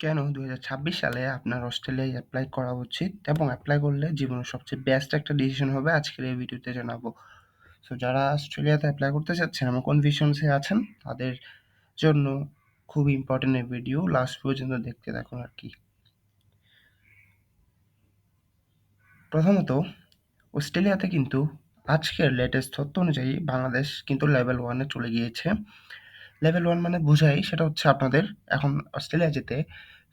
কেন? ২০২৬ সালে আপনার অস্ট্রেলিয়ায় অ্যাপ্লাই করা উচিত এবং অ্যাপ্লাই করলে জীবনের সবচেয়ে বেস্ট একটা ডিসিশন হবে আজকের এই ভিডিওতে জানাব। সো যারা অস্ট্রেলিয়াতে অ্যাপ্লাই করতে চাচ্ছেন এবং কনফিউশনসে আছেন, তাদের জন্য খুব ইম্পর্টেন্ট এই ভিডিও লাস্ট পর্যন্ত দেখতে থাকুন আর কি। প্রথমত, অস্ট্রেলিয়াতে কিন্তু আজকের লেটেস্ট তথ্য অনুযায়ী বাংলাদেশ কিন্তু লেভেল ওয়ানে চলে গিয়েছে। লেভেল ওয়ান মানে বোঝাই, সেটা হচ্ছে আপনাদের এখন অস্ট্রেলিয়া যেতে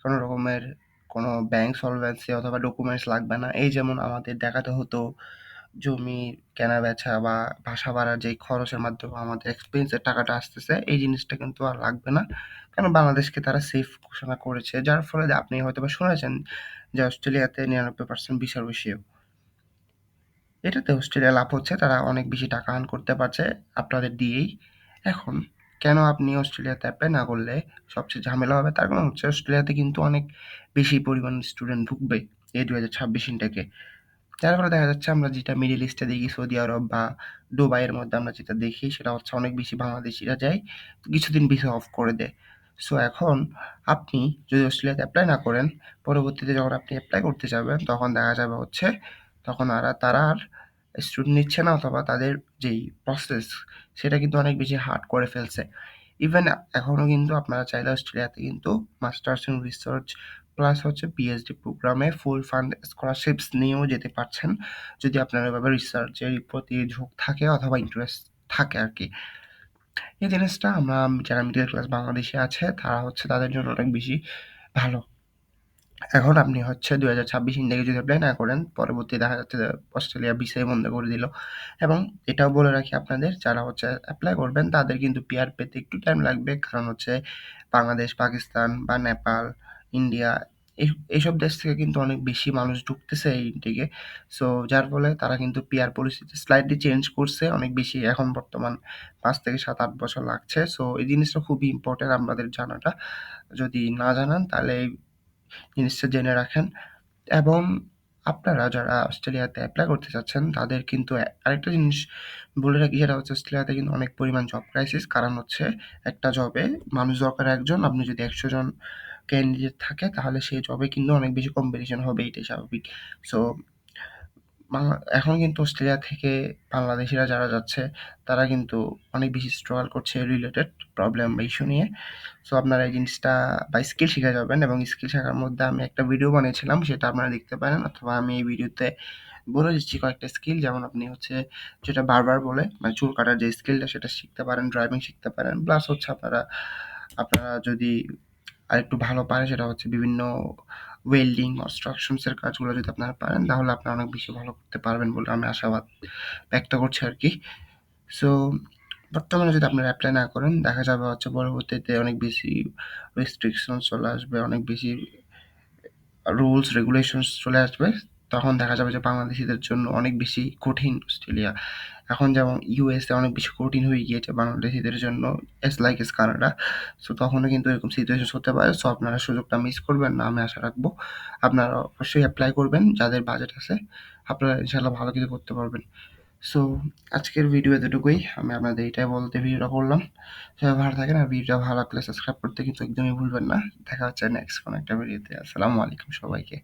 কোনো রকমের কোনো ব্যাংক সলভেন্সি অথবা ডকুমেন্টস লাগবে না। এই যেমন আমাদের দেখাতে হতো জমি কেনা বেচা বা ভাষা ভাড়ার যেই খরচের মাধ্যমে আমাদের এক্সপেন্সের টাকাটা আসতেছে, এই জিনিসটা কিন্তু আর লাগবে না। কারণ বাংলাদেশকে তারা সেফ ঘোষণা করেছে, যার ফলে আপনি হয়তো বা শুনেছেন যে অস্ট্রেলিয়াতে নিরানব্বই পার্সেন্ট বিশাল বেশিও এটাতে অস্ট্রেলিয়া লাভ হচ্ছে, তারা অনেক বেশি টাকা আর্ন করতে পারছে আপনাদের দিয়েই। এখন কেন আপনি অস্ট্রেলিয়াতে অ্যাপ্লাই না করলে সবচেয়ে ঝামেলা হবে? তার কারণ হচ্ছে অস্ট্রেলিয়াতে কিন্তু অনেক বেশি পরিমাণ স্টুডেন্ট ঢুকবে এই দু হাজার ছাব্বিশ ইনটেকে যার ফলে দেখা যাচ্ছে আমরা যেটা মিডিল ইস্টে দেখি, সৌদি আরব বা দুবাইয়ের মধ্যে আমরা যেটা দেখি, সেটা হচ্ছে অনেক বেশি বাংলাদেশিরা যায় কিছুদিন ভিসা অফ করে দেয়। সো এখন আপনি যদি অস্ট্রেলিয়াতে অ্যাপ্লাই না করেন, পরবর্তীতে যখন আপনি অ্যাপ্লাই করতে যাবেন, তখন দেখা যাবে হচ্ছে, তখন আর তারা আর স্টুডেন্ট নিচ্ছে না অথবা তাদের যেই প্রসেস সেটা কিন্তু অনেক বেশি হার্ড করে ফেলছে। ইভেন এখনও কিন্তু আপনারা চাইলে অস্ট্রেলিয়াতে কিন্তু মাস্টার্স ইন রিসার্চ প্লাস হচ্ছে পিএইচডি প্রোগ্রামে ফুল ফান্ড স্কলারশিপস নিয়েও যেতে পারছেন। যদি আপনার এভাবে রিসার্চের প্রতি ঝোঁক থাকে অথবা ইন্টারেস্ট থাকে আর কি। এই জিনিসটা আমরা যারা মিডল ক্লাস বাংলাদেশে আছে, তারা হচ্ছে তাদের জন্য অনেক বেশি ভালো। এখন আপনি হচ্ছে দুই হাজার ছাব্বিশ ইন্ডিয়াকে যদি অ্যাপ্লাই না করেন, পরবর্তী দেখা যাচ্ছে অস্ট্রেলিয়া ভিসাই বন্ধ করে দিল। এবং এটাও বলে রাখি আপনাদের, যারা হচ্ছে অ্যাপ্লাই করবেন, তাদের কিন্তু পিআর পেতে একটু টাইম লাগবে। কারণ হচ্ছে বাংলাদেশ, পাকিস্তান বা নেপাল, ইন্ডিয়া, এই, এইসব দেশ থেকে কিন্তু অনেক বেশি মানুষ ঢুকতেছে এই দিকে সো যার ফলে তারা কিন্তু পিআর পরিস্থিতি স্লাইডলি চেঞ্জ করছে, অনেক বেশি এখন বর্তমান পাঁচ থেকে সাত, আট বছর লাগছে। সো এই জিনিসটা খুবই ইম্পর্টেন্ট আমাদের জানাটা। যদি না জানান, তাহলে জিনিসটা জেনে রাখেন। এবং আপনারা যারা অস্ট্রেলিয়াতে অ্যাপ্লাই করতে চাচ্ছেন, তাদের কিন্তু আরেকটা জিনিস বলে রাখি, সেটা হচ্ছে অস্ট্রেলিয়াতে কিন্তু অনেক পরিমাণ জব ক্রাইসিস কারণ হচ্ছে একটা জবে মানুষ দরকার একজন, আপনি যদি একশো জন ক্যান্ডিডেট থাকে, তাহলে সেই জবে কিন্তু অনেক বেশি কম্পিটিশন হবে, এটাই স্বাভাবিক। সো বাংলা, এখন কিন্তু অস্ট্রেলিয়া থেকে বাংলাদেশিরা যারা যাচ্ছে, তারা কিন্তু অনেক বেশি স্ট্রাগল করছে রিলেটেড প্রবলেম বা ইস্যু নিয়ে। সো আপনারা এই জিনিসটা বা স্কিল শিখে যাবেন এবং স্কিল শেখার মধ্যে আমি একটা ভিডিও বানিয়েছিলাম, সেটা আপনারা দেখতে পারেন অথবা আমি এই ভিডিওতে বলে দিচ্ছি কয়েকটা স্কিল যেমন আপনি হচ্ছে যেটা বারবার বলে মানে চুল কাটার যে স্কিলটা সেটা শিখতে পারেন ড্রাইভিং শিখতে পারেন। প্লাস হচ্ছে আপনারা আপনারা যদি আরেকটু ভালো পারে সেটা হচ্ছে বিভিন্ন ওয়েল্ডিং কনস্ট্রাকশনসের কাজগুলো যদি আপনারা পারেন, তাহলে আপনারা অনেক বেশি ভালো করতে পারবেন বলে আমি আশাবাদ ব্যক্ত করছি আর কি সো বর্তমানে যদি আপনারা অ্যাপ্লাই না করেন, দেখা যাবে হচ্ছে পরবর্তীতে অনেক বেশি রেস্ট্রিকশন চলে আসবে, অনেক বেশি রুলস রেগুলেশনস চলে আসবে। তখন দেখা যাবে যে বাংলাদেশিদের জন্য অনেক বেশি কঠিন অস্ট্রেলিয়া। এখন যেমন ইউএসএ অনেক বেশি কঠিন হয়ে গিয়েছে বাংলাদেশিদের জন্য as like as Canada so তখনও কিন্তু এরকম সিচুয়েশন হতে পারে। সো আপনারা সুযোগটা মিস করবেন না, আমি আশা রাখব। আপনারা অবশ্যই অ্যাপ্লাই করবেন, যাদের বাজেট আছে। আপনারা ইনশাল্লাহ ভালো কিছু করতে পারবেন। সো আজকের ভিডিও এতটুকুই। আমি আপনাদের এটাই বলতে ভিডিওটা করলাম। সবাই ভালো থাকেন আর ভিডিওটা ভালো লাগলে সাবস্ক্রাইব করতে কিন্তু একদমই ভুলবেন না। দেখা হচ্ছে নেক্সট কোনো একটা ভিডিওতে আসসালামু আলাইকুম সবাইকে।